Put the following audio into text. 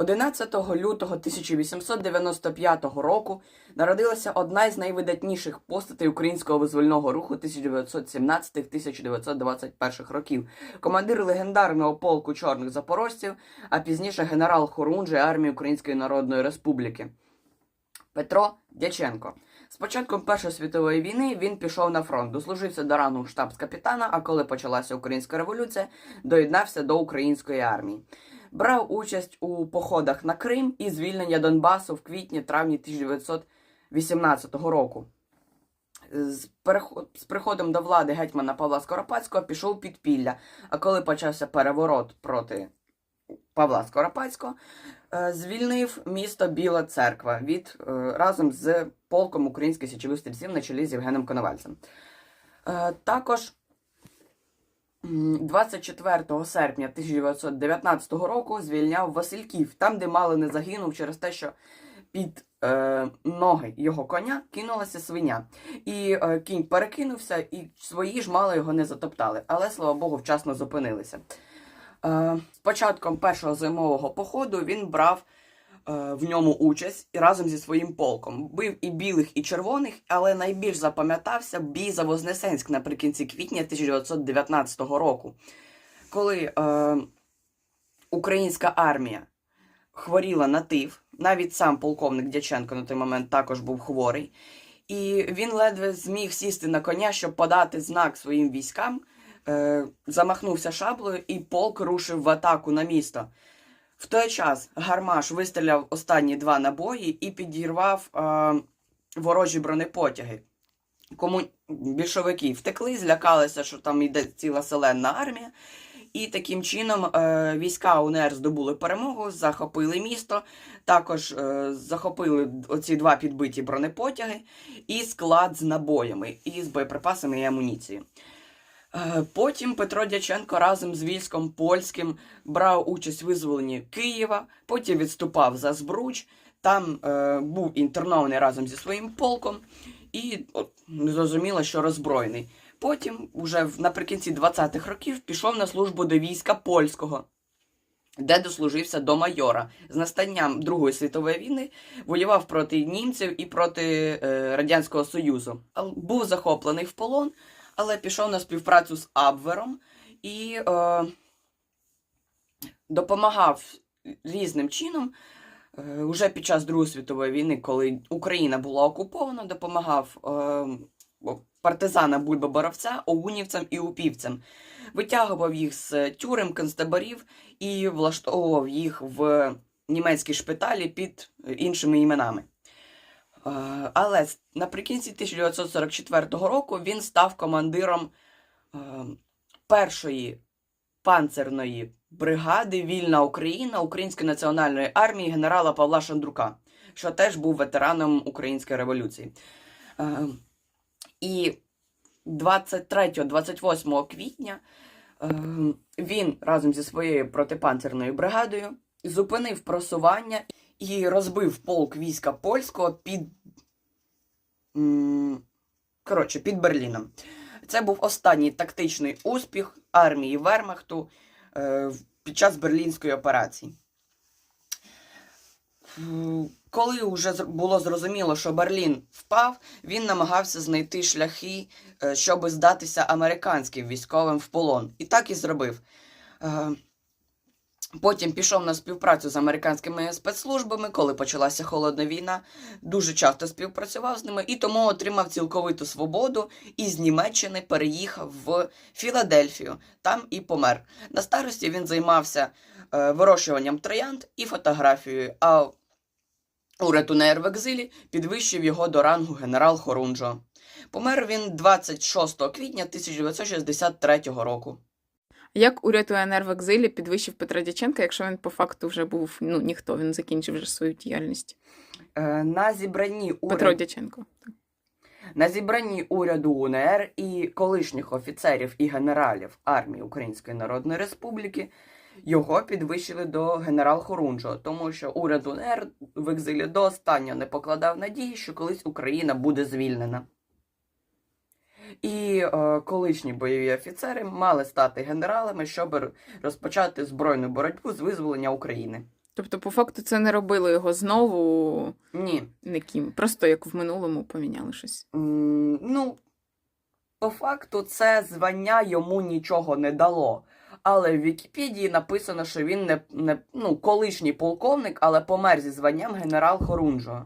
11 лютого 1895 року народилася одна із найвидатніших постатей українського визвольного руху 1917-1921 років, командир легендарного полку чорних запорожців, а пізніше генерал Хорунжий армії Української Народної Республіки Петро Дяченко. З початком Першої світової війни він пішов на фронт, дослужився до рангу штабс-капітана, а коли почалася українська революція, доєднався до української армії. Брав участь у походах на Крим і звільнення Донбасу в квітні-травні 1918 року. З, приходом до влади гетьмана Павла Скоропадського пішов під підпілля, а коли почався переворот проти Павла Скоропадського, е, звільнив місто Біла Церква від е, разом з полком українських січових стрільців на чолі з Євгеном Коновальцем. Е, Також 24 серпня 1919 року звільняв Васильків, там, де мало не загинув через те, що під е, ноги його коня кинулася свиня. І е, кінь перекинувся, і свої ж мало його не затоптали, але слава Богу, вчасно зупинилися. Е, з початком першого зимового походу він брав в ньому участь разом зі своїм полком. Бив і білих, і червоних, але найбільш запам'ятався бій за Вознесенськ наприкінці квітня 1919 року, коли е, українська армія хворіла на тиф. Навіть сам полковник Дяченко на той момент також був хворий. І він ледве зміг сісти на коня, щоб подати знак своїм військам, е, замахнувся шаблею, і полк рушив в атаку на місто. В той час Гармаш вистріляв останні два набої і підірвав е, ворожі бронепотяги. Кому більшовики втекли, злякалися, що там йде ціла селенна армія. І таким чином е, війська УНР здобули перемогу, захопили місто, також е, захопили оці два підбиті бронепотяги і склад з набоями, і з боєприпасами і амуніцією. Е, Потім Петро Дяченко разом з військом польським брав участь в визволенні Києва, потім відступав за Збруч, там е, був інтернований разом зі своїм полком і от, зрозуміло, що роззброєний. Потім, уже наприкінці 20-х років, пішов на службу до війська польського, де дослужився до майора. З настанням Другої світової війни воював проти німців і проти е, Радянського Союзу. Був захоплений в полон, але пішов на співпрацю з Абвером і е, допомагав різним чином. Е, Уже під час Другої світової війни, коли Україна була окупована, допомагав е, о, партизанам Бульба-Боровця, огунівцям і упівцям. Витягував їх з тюрем, концтаборів і влаштовував їх в німецькі шпиталі під іншими іменами. Е, Але наприкінці 1944 року він став командиром е, першої панцерної бригади Вільна Україна Української національної армії генерала Павла Шандрука, що теж був ветераном Української революції. Е, І 23-28 квітня він разом зі своєю протипанцерною бригадою зупинив просування і розбив полк війська польського під. Коротше, під Берліном. Це був останній тактичний успіх армії Вермахту е, під час берлінської операції. Коли вже було зрозуміло, що Берлін впав, він намагався знайти шляхи, е, щоб здатися американським військовим в полон. І так і зробив. Потім пішов на співпрацю з американськими спецслужбами, коли почалася холодна війна. Дуже часто співпрацював з ними і тому отримав цілковиту свободу і з Німеччини переїхав в Філадельфію. Там і помер. На старості він займався е, вирощуванням троянд і фотографією. А уряд УНР в екзилі підвищив його до рангу генерал Хорунжо. Помер він 26 квітня 1963 року. Як уряд УНР в екзилі підвищив Петра Дяченка, якщо він по факту вже був ну ніхто, він закінчив вже свою діяльність. Е, На зібранні уряду Петро Дяченко. На зібранні уряду УНР і колишніх офіцерів і генералів армії Української Народної Республіки його підвищили до генерал Хорунжо, тому що уряд УНР в екзилі до останнього не покладав надії, що колись Україна буде звільнена. І е, колишні бойові офіцери мали стати генералами, щоб розпочати збройну боротьбу з визволення України. Тобто, по факту, це не робило його знову Ні. никим. Просто як в минулому поміняли щось. М, Ну, по факту, це звання йому нічого не дало. Але в Вікіпедії написано, що він не, не ну, колишній полковник, але помер зі званням генерал Хорунжо.